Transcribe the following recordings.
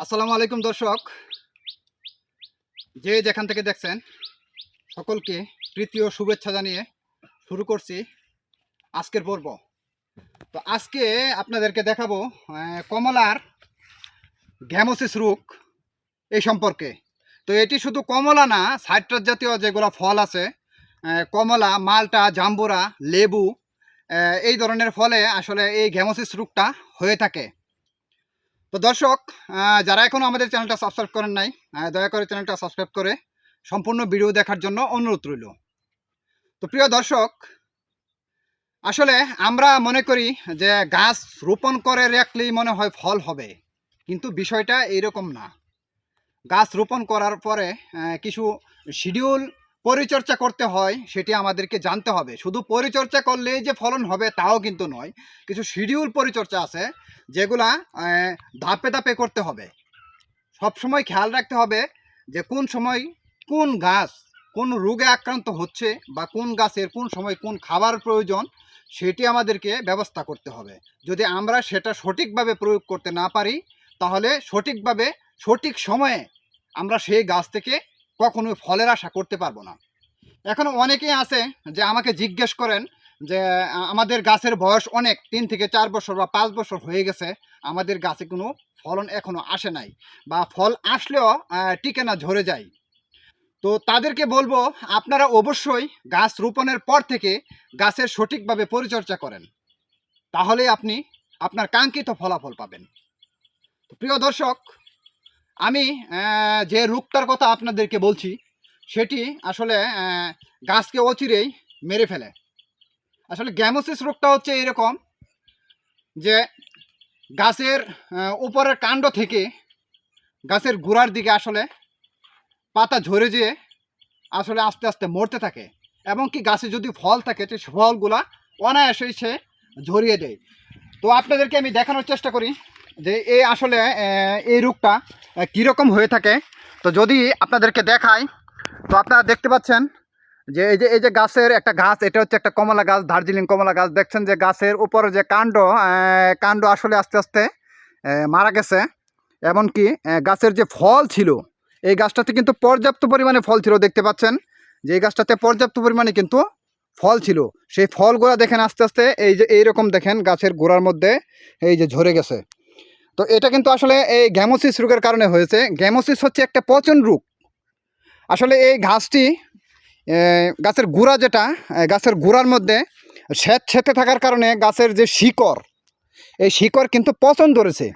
আসসালামু আলাইকুম দর্শক। যে যেখান থেকে দেখছেন, সকলকে তৃতীয় শুভেচ্ছা জানিয়ে শুরু করছি আজকের পর্ব। তো আজকে আপনাদেরকে দেখাবো কমলার ঘ্যামোসিস রোগ এই সম্পর্কে। তো এটি শুধু কমলা না, সাইট্রাস জাতীয় যেগুলো ফল আছে কমলা, মালটা, জাম্বুরা, লেবু এই ধরনের ফলে আসলে এই ঘ্যামোসিস রোগটা হয়ে থাকে। তো দর্শক যারা এখনও আমাদের চ্যানেলটা সাবস্ক্রাইব করেন নাই দয়া করে চ্যানেলটা সাবস্ক্রাইব করে সম্পূর্ণ ভিডিও দেখার জন্য অনুরোধ রইল। তো প্রিয় দর্শক, আসলে আমরা মনে করি যে গাছ রোপণ করে রাখলেই মনে হয় ফল হবে, কিন্তু বিষয়টা এইরকম না। গাছ রোপণ করার পরে কিছু শিডিউল পরিচর্যা করতে হয়, সেটি আমাদেরকে জানতে হবে। শুধু পরিচর্যা করলেই যে ফলন হবে তাও কিন্তু নয়, কিছু শিডিউল পরিচর্যা আছে, যেগুলা ধাপে ধাপে করতে হবে। সব সময় খেয়াল রাখতে হবে যে কোন সময় কোন গাছ, কোন রোগে আক্রান্ত হচ্ছে বা কোন গাছের কোন সময় কোন খাবার প্রয়োজন, সেটি আমাদেরকে ব্যবস্থা করতে হবে। যদি আমরা সেটা সঠিকভাবে প্রয়োগ করতে না পারি, তাহলে সঠিকভাবে, সঠিক সময়ে আমরা সেই গাছ থেকে কখনো ফলের আশা করতে পারব না। এখন অনেকেই আছে যে আমাকে জিজ্ঞেস করেন যে, আমাদের গাছের বয়স অনেক, তিন থেকে চার বছর বা পাঁচ বছর হয়ে গেছে, আমাদের গাছে কোনো ফলন এখনও আসে নাই বা ফল আসলেও টিকে না, ঝরে যায়। তো তাদেরকে বলব, আপনারা অবশ্যই গাছ রোপণের পর থেকে গাছের সঠিকভাবে পরিচর্যা করেন। তাহলে আপনি আপনার কাঙ্ক্ষিত ফলাফল পাবেন। প্রিয় দর্শক আমি যে রোগটার কথা আপনাদেরকে বলছি, সেটি আসলে গাছকে অচিরেই মেরে ফেলে। আসলে গ্যামোসিস রোগটা হচ্ছে এরকম যে গাছের উপরের কাণ্ড থেকে গাছের গোড়ার দিকে আসলে পাতা ঝরে যেয়ে আসলে আস্তে আস্তে মরতে থাকে এবং কি গাছে যদি ফল থাকে, সেই ফলগুলা অনায়াসেই সে ঝরিয়ে দেয়। তো আপনাদেরকে আমি দেখানোর চেষ্টা করি। যে এই আসলে এই রোগটা কীরকম হয়ে থাকে? তো যদি আপনাদেরকে দেখাই, তো আপনারা দেখতে পাচ্ছেন যে এই যে এই যে গাছের একটা গাছ, এটা হচ্ছে একটা কমলা গাছ, দার্জিলিং কমলা গাছ। দেখছেন যে গাছের উপরে যে কাণ্ড কাণ্ড আসলে আস্তে আস্তে মারা গেছে। এমনকি গাছের যে ফল ছিল, এই গাছটাতে কিন্তু পর্যাপ্ত পরিমাণে ফল ছিল, দেখতে পাচ্ছেন? যে এই গাছটাতে পর্যাপ্ত পরিমাণে কিন্তু ফল ছিল। সেই ফলগুলো দেখেন আস্তে আস্তে, এই যে, এইরকম দেখেন গাছের গোড়ার মধ্যে, এই যে ঝরে গেছে। তো এটা কিন্তু আসলে এই গ্যামোসিস রোগের কারণে হয়েছে। গ্যামোসিস হচ্ছে একটা পচন রোগ। আসলে এই ঘাসটি গাছের গুঁড়া যেটা গাছের গুঁড়ার মধ্যে স্যাঁত ছেতে থাকার কারণে গাছের যে শিকড়, এই শিকড় কিন্তু পচন ধরেছে।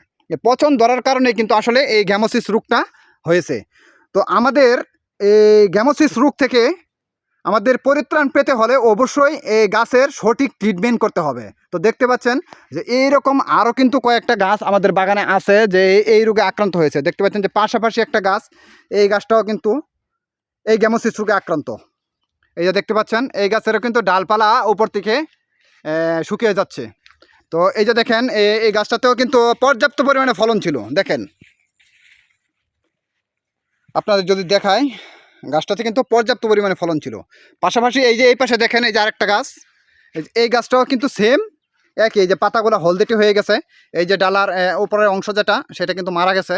পচন ধরার কারণে কিন্তু আসলে এই গ্যামোসিস রোগটা হয়েছে। তো আমাদের এই গ্যামোসিস রোগ থেকে আমাদের পরিত্রাণ পেতে হলে অবশ্যই এই গাছের সঠিক ট্রিটমেন্ট করতে হবে। তো দেখতে পাচ্ছেন যে এইরকম আরও কিন্তু কয়েকটা গাছ আমাদের বাগানে আছে যে এই- রোগে আক্রান্ত হয়েছে। দেখতে পাচ্ছেন যে পাশাপাশি একটা গাছ, এই গাছটাও কিন্তু এই গ্যামোসিস রোগে আক্রান্ত। এই যে দেখতে পাচ্ছেন, এই গাছেরও কিন্তু ডালপালা উপর থেকে শুকিয়ে যাচ্ছে। তো এই যে দেখেন এই গাছটাতেও কিন্তু পর্যাপ্ত পরিমাণে ফলন ছিল। দেখেন। আপনাদের যদি দেখায় গাছটাতে কিন্তু পর্যাপ্ত পরিমাণে ফলন ছিল। পাশাপাশি এই যে এই পাশে দেখেন, এই যে আরেকটা গাছ, এই গাছটাও কিন্তু সেম একই। এই যে পাতাগুলো হলদেটি হয়ে গেছে। এই যে ডালার উপরের অংশ যেটা, সেটা কিন্তু মারা গেছে।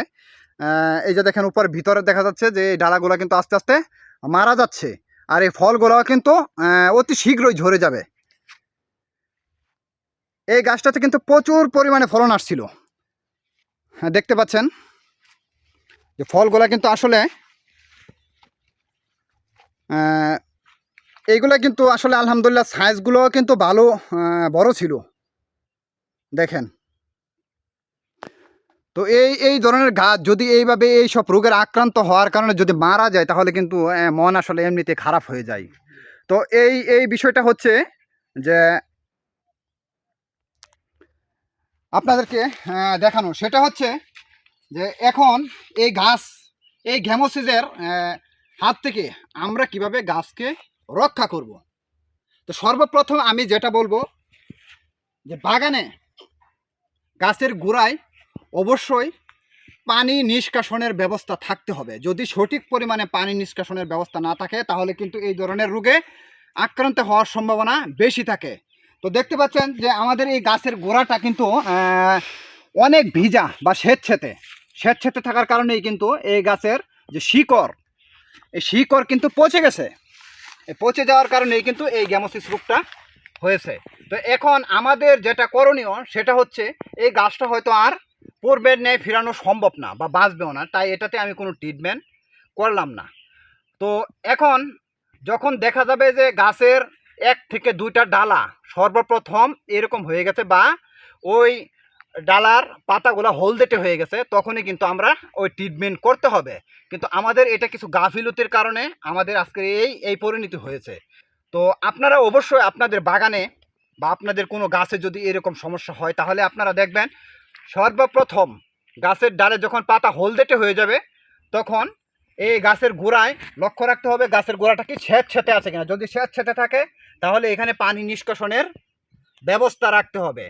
এই যে দেখেন উপর ভিতরে দেখা যাচ্ছে যে এই ডালাগুলো কিন্তু আস্তে আস্তে মারা যাচ্ছে। আর এই ফলগুলোও কিন্তু অতি শীঘ্রই ঝরে যাবে। এই গাছটাতে কিন্তু প্রচুর পরিমাণে ফলন আসছিল। হ্যাঁ দেখতে পাচ্ছেন? যে ফলগুলো কিন্তু আসলে এইগুলা কিন্তু আসলে আলহামদুলিল্লাহ সাইজগুলো কিন্তু ভালো বড় ছিল। দেখেন। তো এই এই ধরনের গাছ যদি এইভাবে এই সব রোগের আক্রান্ত হওয়ার কারণে যদি মারা যায় তাহলে কিন্তু মন আসলে এমনিতে খারাপ হয়ে যায়। তো এই এই বিষয়টা হচ্ছে যে আপনাদেরকে দেখানো। সেটা হচ্ছে যে এখন এই গাছ এই ঘ্যামোসিসের আহ, হাত থেকে আমরা কীভাবে গাছকে রক্ষা করব? তো সর্বপ্রথম আমি যেটা বলব, যে বাগানে গাছের গোড়ায় অবশ্যই পানি নিষ্কাশনের ব্যবস্থা থাকতে হবে। যদি সঠিক পরিমাণে পানি নিষ্কাশনের ব্যবস্থা না থাকে, তাহলে কিন্তু এই ধরনের রোগে আক্রান্ত হওয়ার সম্ভাবনা বেশি থাকে। তো দেখতে পাচ্ছেন যে আমাদের এই গাছের গোড়াটা কিন্তু অনেক ভিজা বা স্বেচ্ছেতে। স্বেচ্ছেতে থাকার কারণেই কিন্তু এই গাছের যে শিকড় এই শিকড় কিন্তু পচে গেছে। পচে যাওয়ার কারণেই কিন্তু এই গ্যামোসিস রোগটা হয়েছে। তো এখন আমাদের যেটা করণীয় সেটা হচ্ছে, এই গাছটা হয়তো আর পূর্বের ন্যায় ফেরানো সম্ভব না বা বাঁচবেও না, তাই এটাতে আমি কোনো ট্রিটমেন্ট করলাম না। তো এখন যখন দেখা যাবে যে গাছের এক থেকে দুইটা ডালা সর্বপ্রথম এরকম হয়ে গেছে বা ওই ডালার পাতাগুলো হলদেটে হয়ে গেছে, তখনই কিন্তু আমরা ওই ট্রিটমেন্ট করতে হবে। কিন্তু আমাদের এটা কিছু গাফিলতির কারণে আমাদের আজকে এই এই পরিণতি হয়েছে। তো আপনারা অবশ্যই আপনাদের বাগানে বা আপনাদের কোনো গাছে যদি এরকম সমস্যা হয়, তাহলে আপনারা দেখবেন সর্বপ্রথম গাছের ডালে যখন পাতা হলদেটে হয়ে যাবে, তখন এই গাছের গোড়ায় লক্ষ্য রাখতে হবে গাছের গোড়াটা কি ছেদ ছেঁতে আছে কিনা। যদি ছেদ ছেঁতে থাকে, তাহলে এখানে পানি নিষ্কাশনের ব্যবস্থা রাখতে হবে।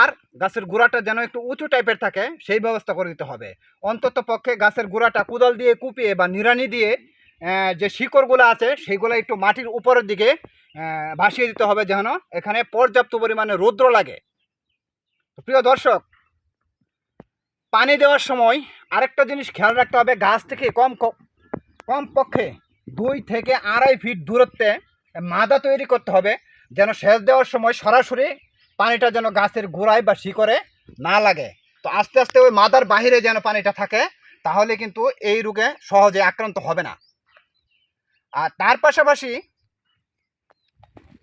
আর গাছের গোড়াটা যেন একটু উঁচু টাইপের থাকে, সেই ব্যবস্থা করে দিতে হবে। অন্তত পক্ষে গাছের গোড়াটা কোদাল দিয়ে কুপিয়ে বা নিড়ানি দিয়ে যে শিকড়গুলো আছে সেইগুলো একটু মাটির উপরের দিকে ভাসিয়ে দিতে হবে যেন এখানে পর্যাপ্ত পরিমাণে রৌদ্র লাগে। প্রিয় দর্শক, পানি দেওয়ার সময় আরেকটা জিনিস খেয়াল রাখতে হবে, গাছ থেকে কম কম পক্ষে দুই থেকে আড়াই ফিট দূরত্বে মাদা তৈরি করতে হবে, যেন সেচ দেওয়ার সময় সরাসরি পানিটা যেন গাছের গোড়ায় বা শিকড়ে না লাগে। তো আস্তে আস্তে ওই মাদার বাহিরে যেন পানিটা থাকে, তাহলে কিন্তু এই রোগে সহজে আক্রান্ত হবে না। আর তার পাশাপাশি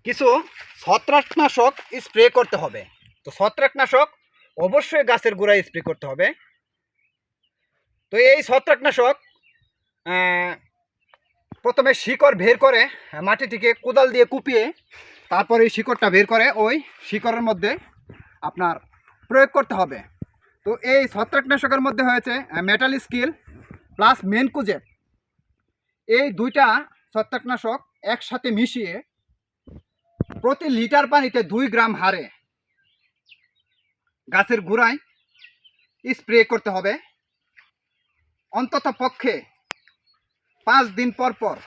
কিছু ছত্রাকনাশক স্প্রে করতে হবে। তো ছত্রাকনাশক অবশ্যই গাছের গোড়ায় স্প্রে করতে হবে। তো এই ছত্রাকনাশক প্রথমে শিকড় বের করে মাটি থেকে কোদাল দিয়ে কুপিয়ে তারপরে এই শিকড়টা বের করে, ওই শিকড়ের মধ্যে আপনার প্রয়োগ করতে হবে। তো এই ছত্রাকনাশকের মধ্যে হয়েছে মেটাল স্কিল প্লাস মেনকুজেট এই দুইটা ছত্রাকনাশক একসাথে মিশিয়ে প্রতি লিটার পানিতে দুই গ্রাম হারে গাছের গোড়ায় স্প্রে করতে হবে। অন্তত পক্ষে পাঁচ দিন পর পর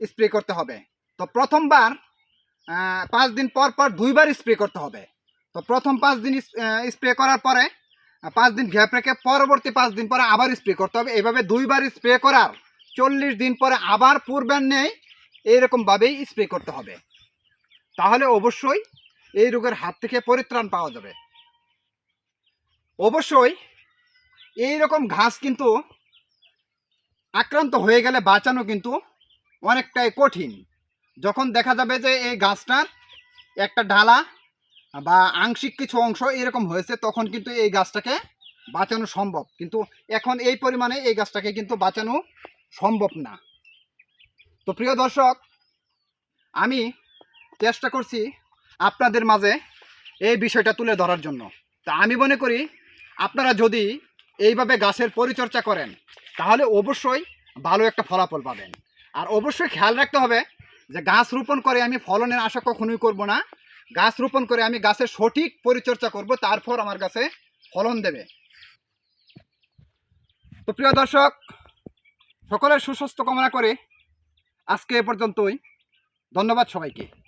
স্প্রে করতে হবে। তো প্রথমবার পাঁচ দিন পর পর দুইবার স্প্রে করতে হবে। তো প্রথম পাঁচ দিন স্প্রে করার পরে পাঁচ দিন গ্যাপ রেখে পরবর্তী পাঁচ দিন পরে আবার স্প্রে করতে হবে। এভাবে দুইবার স্প্রে করার চল্লিশ দিন পরে আবার পূর্বের নেই, এইরকমভাবেই স্প্রে করতে হবে। তাহলে অবশ্যই এই রোগের হাত থেকে পরিত্রাণ পাওয়া যাবে। অবশ্যই এই রকম ঘাস কিন্তু আক্রান্ত হয়ে গেলে বাঁচানো কিন্তু অনেকটাই কঠিন। যখন দেখা যাবে যে এই গাছটার একটা ডালা বা আংশিক কিছু অংশ এরকম হয়েছে, তখন কিন্তু এই গাছটাকে বাঁচানো সম্ভব। কিন্তু এখন এই পরিমাণে এই গাছটাকে কিন্তু বাঁচানো সম্ভব না। তো প্রিয় দর্শক, আমি চেষ্টা করছি আপনাদের মাঝে এই বিষয়টা তুলে ধরার জন্য। তা আমি মনে করি আপনারা যদি এইভাবে গাছের পরিচর্যা করেন, তাহলে অবশ্যই ভালো একটা ফলাফল পাবেন। আর অবশ্যই খেয়াল রাখতে হবে যে গাছ রোপণ করে আমি ফলনের আশা কখনোই করব না। গাছ রোপণ করে আমি গাছের সঠিক পরিচর্যা করব, তারপর আমার গাছে ফলন দেবে। তো প্রিয় দর্শক, সকলের সুস্বাস্থ্য কামনা করে আজকে এ পর্যন্তই। ধন্যবাদ সবাইকে।